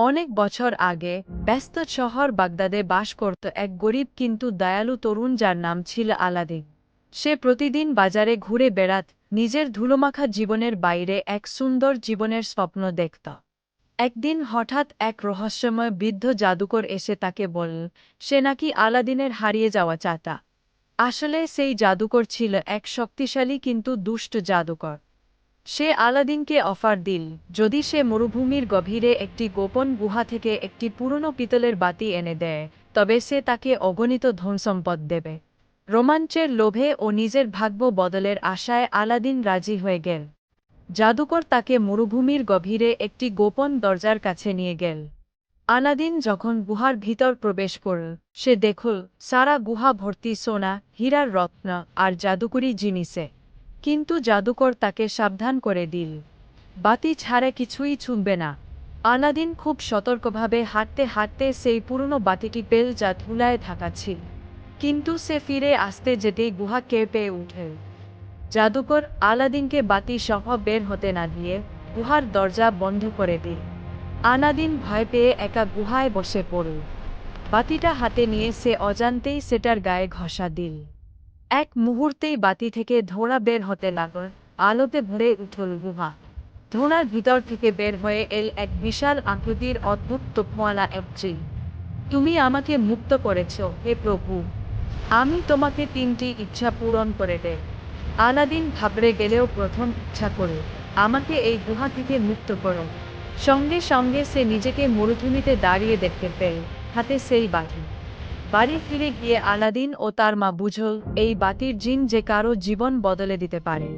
অনেক বছর আগে ব্যস্ত শহর বাগদাদে বাস করত এক গরিব কিন্তু দয়ালু তরুণ যার নাম ছিল আলাদিন সে প্রতিদিন বাজারে ঘুরে বেড়াত, নিজের ধুলোমাখা জীবনের বাইরে এক সুন্দর জীবনের স্বপ্ন দেখত। একদিন হঠাৎ এক রহস্যময় বৃদ্ধ জাদুকর এসে তাকে বলল, সে নাকি আলাদিনের হারিয়ে যাওয়া চাতা আসলে সেই জাদুকর ছিল এক শক্তিশালী কিন্তু দুষ্ট জাদুকর। সে আলাদিনকে অফার দিল যদি সে মরুভূমির গভীরে একটি গোপন গুহা থেকে একটি পুরনো পিতলের বাতি এনে দেয়, তবে সে তাকে অগণিত ধনসম্পদ দেবে। রোমাঞ্চের লোভে ও নিজের ভাগ্য বদলের আশায় আলাদিন রাজি হয়ে গেল। জাদুকর তাকে মরুভূমির গভীরে একটি গোপন দরজার কাছে নিয়ে গেল। আলাদিন যখন গুহার ভিতর প্রবেশ করল, সে দেখল, সারা গুহা ভর্তি সোনা, হীরার রত্ন আর জাদুকরি জিনিসে। কিন্তু জাদুকর তাকে সাবধান করে দিল। বাতি ছাড়া কিছুই ছুঁবে না। আনাদিন খুব সতর্কভাবে হাঁটতে হাঁটতে সেই পুরনো বাতিটি পেল যা ধুলায় থাকা ছিল। কিন্তু সে ফিরে আসতে যেতেই গুহা কেঁপে উঠে। জাদুকর আলাদিনকে বাতি সহ বের হতে না দিয়ে গুহার দরজা বন্ধ করে দিল। আনাদিন ভয় পেয়ে একা গুহায় বসে পড়ল। বাতিটা হাতে নিয়ে সে অজান্তেই সেটার গায়ে ঘষা দিল। এক মুহূর্তেই বাতি থেকে ধোঁয়া বের হতে লাগল। আলোতে ভরে উঠল গুহা। ধোঁয়ার ভিতর থেকে বের হয়ে এল এক বিশাল আকৃতির অদ্ভুত তোপওয়ালা একটি। তুমি আমাকে মুক্ত করেছ, হে প্রভু। আমি তোমাকে তিনটি ইচ্ছা পূরণ করে দে আলাদিন ঘাবড়ে গেলেও প্রথম ইচ্ছা করে, আমাকে এই গুহা থেকে মুক্ত করো। সঙ্গে সঙ্গে সে নিজেকে মরুভূমিতে দাঁড়িয়ে দেখতে পেল, হাতে সেই বাতি। বাড়ি ফিরে গিয়ে আলাদিন ও তার মা বুঝল, এই বাতির জিন যে কারও জীবন বদলে দিতে পারে।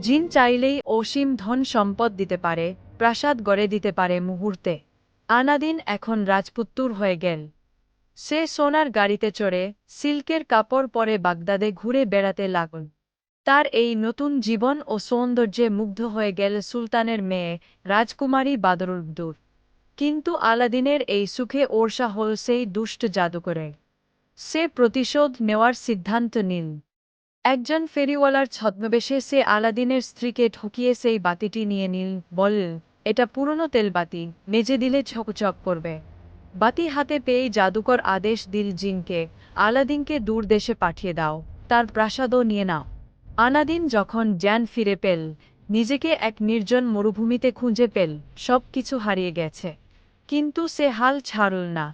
জিন চাইলেই অসীম ধন সম্পদ দিতে পারে, প্রাসাদ গড়ে দিতে পারে মুহূর্তে। আনাদিন এখন রাজপুত্তুর হয়ে গেল। সে সোনার গাড়িতে চড়ে, সিল্কের কাপড় পরে বাগদাদে ঘুরে বেড়াতে লাগল। তার এই নতুন জীবন ও সৌন্দর্যে মুগ্ধ হয়ে গেল সুলতানের মেয়ে, রাজকুমারী বাদরুদ্দুর কিন্তু আলাদিনের এই সুখে ওরসা হল সেই দুষ্ট জাদুকরে সে প্রতিশোধ নেওয়ার সিদ্ধান্ত নিন। একজন ফেরিওয়ালার ছদ্মবেশে সে আলাদিনের স্ত্রীকে ঠকিয়ে সেই বাতিটি নিয়ে নিল, বল, এটা পুরনো তেলবাতি, মেজে দিলে ঝকঝক করবে বাতি হাতে পেয়েই জাদুকর আদেশ দিল জিনকে, আলাদিনকে দূর দেশে পাঠিয়ে দাও, তার প্রাসাদও নিয়ে নাও আনাদিন যখন জ্ঞান ফিরে পেল, নিজেকে এক নির্জন মরুভূমিতে খুঁজে পেল সব কিছু হারিয়ে গেছে। কিন্তু সে হাল ছাড়ল না।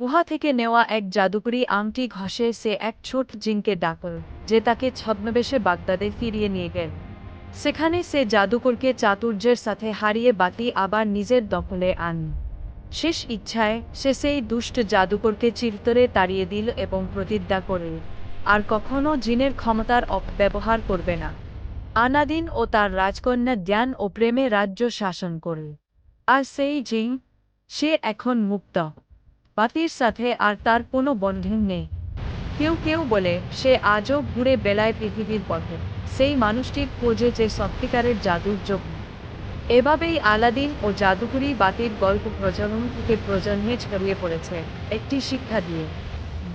গুহা থেকে নেওয়া এক জাদুকরি আংটি ঘষে সে এক ছোট জিনকে ডাকল, যে তাকে ছদ্মবেশে বাগদাদে ফিরিয়ে নিয়ে গেল। সেখানে সে জাদুকরকে চাতুর্যের সাথে হারিয়ে বাতি আবার নিজের দখলে আন। শেষ ইচ্ছায় সে সেই দুষ্ট জাদুকরকে চিরতরে তাড়িয়ে দিল এবং প্রতিজ্ঞা করল, আর কখনো জিনের ক্ষমতার অপব্যবহার করবে না। আনাদিন ও তার রাজকন্যা জ্ঞান ও প্রেমে রাজ্য শাসন করল। আর সেই জিন, সে এখন মুক্ত। বাতির সাথে আর তার কোনো বন্ধন নেই। কেউ কেউ বলে, সে আজও ঘুরে বেলায় পৃথিবীর পথে। সেই মানুষটির খোঁজে যে সত্যিকারের জাদুর যোগ্য এভাবেই আলাদিন ও জাদুকরি বাতির গল্প প্রজন্ম থেকে প্রজন্মে ছড়িয়ে পড়েছে একটি শিক্ষা দিয়ে।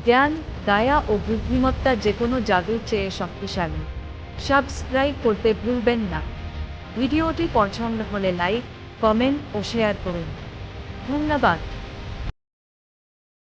জ্ঞান, দয়া ও বুদ্ধিমত্তা যে কোনো জাদুর চেয়ে শক্তিশালী। সাবস্ক্রাইব করতে ভুলবেন না। ভিডিওটি পছন্দ হলে লাইক, কমেন্ট ও শেয়ার করুন। ধন্যবাদ।